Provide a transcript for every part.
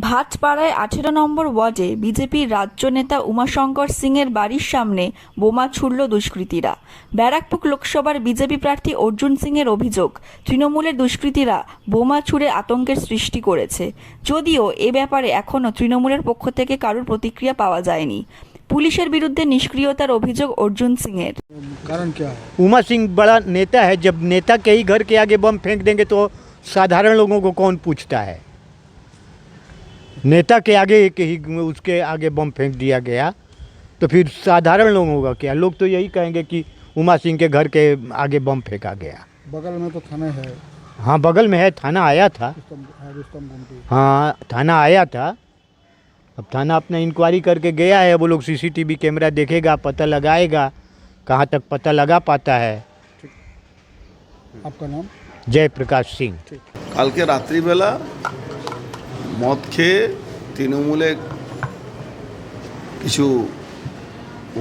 ভাটপাড়ায় আঠেরো নম্বর ওয়ার্ডে বিজেপির রাজ্য নেতা উমাশঙ্কর সিংয়ের বাড়ির সামনে বোমা ছুড়ল দুষ্কৃতীরা ব্যারাকপুর লোকসভার বিজেপি প্রার্থী অর্জুন সিংয়ের অভিযোগ তৃণমূলের দুষ্কৃতীরা বোমা ছুড়ে আতঙ্কের সৃষ্টি করেছে যদিও এ ব্যাপারে এখনও তৃণমূলের পক্ষ থেকে কারোর প্রতিক্রিয়া পাওয়া যায়নি পুলিশের বিরুদ্ধে নিষ্ক্রিয়তার অভিযোগ অর্জুন সিংয়ের कारण क्या है उमा सिंह बड़ा नेता है जब नेता के ही घर के आगे बम फेंक देंगे तो साधारण लोगों को कौन पूछता है नेता के आगे के ही उसके आगे बम फेंक दिया गया तो फिर साधारण लोगों का क्या लोग तो यही कहेंगे कि उमा सिंह के घर के आगे बम फेंका गया बगल में तो थाना है हाँ बगल में है थाना आया था रुस्तम हाँ, रुस्तम गुमटी हाँ थाना आया था अब थाना अपना इंक्वायरी करके गया है वो लोग सीसीटीवी कैमरा देखेगा पता लगाएगा कहाँ तक पता लगा पाता है आपका नाम जय प्रकाश सिंह কালকে রাত্রিবেলা মদ খেয়ে তৃণমূলে কিছু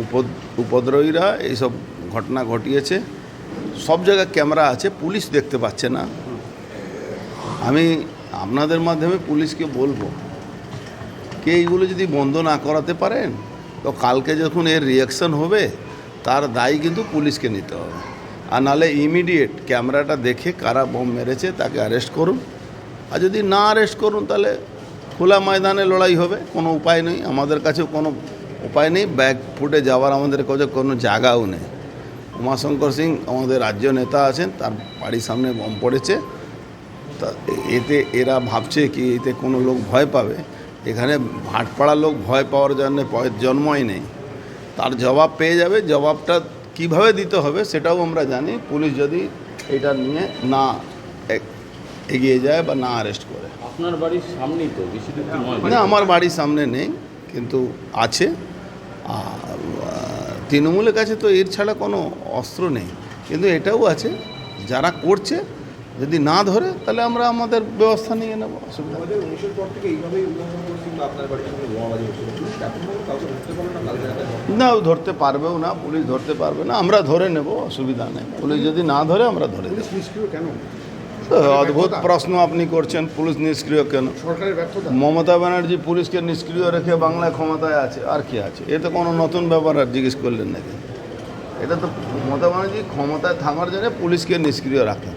উপদ, উপদ্রবীরা এইসব ঘটনা ঘটিয়েছে। সব জায়গায় ক্যামেরা আছে, পুলিশ দেখতে পাচ্ছে না। আমি আপনাদের মাধ্যমে পুলিশকে বলব, কে এইগুলো যদি বন্ধ না করাতে পারেন, তো কালকে যখন এর রিয়াকশন হবে, তার দায়ী কিন্তু পুলিশকে নিতে হবে। আর নাহলে ইমিডিয়েট ক্যামেরাটা দেখে কারা বোম মেরেছে, তাকে অ্যারেস্ট করুন। আর যদি না অ্যারেস্ট করুন, তাহলে খোলা ময়দানে লড়াই হবে, কোনো উপায় নেই। আমাদের কাছে কোনো উপায় নেই। ব্যাগ ফুটে যাওয়ার আমাদের কাছে কোনো জায়গাও নেই। উমাশঙ্কর সিং আমাদের রাজ্য নেতা আছেন, তার বাড়ির সামনে বম পড়েছে। তা এতে এরা ভাবছে কি, এতে কোনো লোক ভয় পাবে? এখানে ভাটপাড়া লোক ভয় পাওয়ার জন্য জন্মই নেই। তার জবাব পেয়ে যাবে। জবাবটা কীভাবে দিতে হবে সেটাও আমরা জানি। পুলিশ যদি এটা নিয়ে না এগিয়ে যায় বা না অ্যারেস্ট করে। আপনার বাড়ির সামনেই তো বেশি দূর না আমার বাড়ির সামনে নেই কিন্তু আছে। আর তৃণমূলের কাছে তো এর ছাড়া কোনো অস্ত্র নেই। কিন্তু এটাও আছে যারা করছে যদি না ধরে তাহলে আমরা আমাদের ব্যবস্থা নিয়ে নেব অসুবিধা না ও ধরতে পারবেও না পুলিশ ধরতে পারবে না আমরা ধরে নেব অসুবিধা নেই। পুলিশ যদি না ধরে আমরা ধরে দেবো তো অদ্ভুত প্রশ্ন আপনি করছেন পুলিশ নিষ্ক্রিয় কেন? মমতা ব্যানার্জি পুলিশকে নিষ্ক্রিয় রেখে বাংলায় ক্ষমতায় আছে আর কি আছে? এ তো কোনো নতুন ব্যাপার আর জিজ্ঞেস করলেন নাকি? এটা তো মমতা ব্যানার্জি ক্ষমতায় থাকার জন্য পুলিশকে নিষ্ক্রিয় রাখেন।